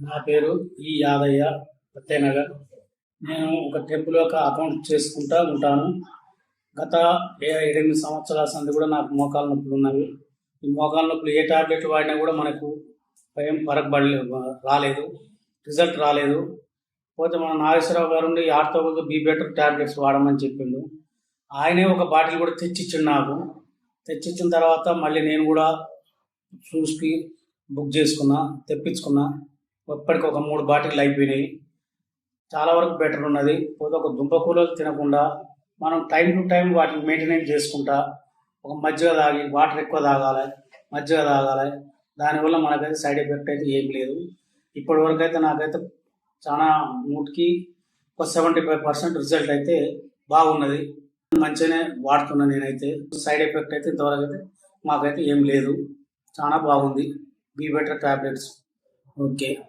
నా పేరు ఈ యాదయ్య సత్యనగర్ నేను ఒక టెంపుల్ యొక్క అకౌంట్ చేసుకుంటా ఉంటాను. గత ఎనిమిది సంవత్సరాల సంది కూడా నాకు మోకాలు నొప్పులు ఉన్నవి. ఈ మోకాలు నొప్పులు ఏ టాబ్లెట్ వాడినా కూడా మనకు భయం పరగబడలే రాలేదు రిజల్ట్ రాలేదు. పోతే మన నాగేశ్వరరావు గారు ఉండి ఆర్థోకు బీ బెటర్ టాబ్లెట్స్ వాడమని చెప్పిండు. ఆయనే ఒక బాటిల్ కూడా తెచ్చిచ్చిండు నాకు. తెచ్చిచ్చిన తర్వాత మళ్ళీ నేను కూడా చూసి బుక్ చేసుకున్నా తెప్పించుకున్నా. ఇప్పటికి ఒక మూడు బాటిల్ అయిపోయినాయి. చాలా వరకు బెటర్ ఉన్నది. పోతే ఒక దుంప కూరలు తినకుండా మనం టైం టు టైం వాటిని మెయింటెనెన్స్ చేసుకుంటా ఒక మజ్జిగ తాగి వాటర్ ఎక్కువ తాగాలి మజ్జిగ తాగాలి. దానివల్ల మనకైతే సైడ్ ఎఫెక్ట్ అయితే ఏం లేదు. ఇప్పటి వరకు అయితే నాకైతే చాలా నూటికి ఒక సెవెంటీ ఫైవ్ పర్సెంట్ రిజల్ట్ అయితే బాగున్నది. మంచిగానే వాడుతున్నా నేనైతే. సైడ్ ఎఫెక్ట్ అయితే ఇంతవరకు అయితే మాకైతే ఏం లేదు. చాలా బాగుంది. Be better tablets. okay.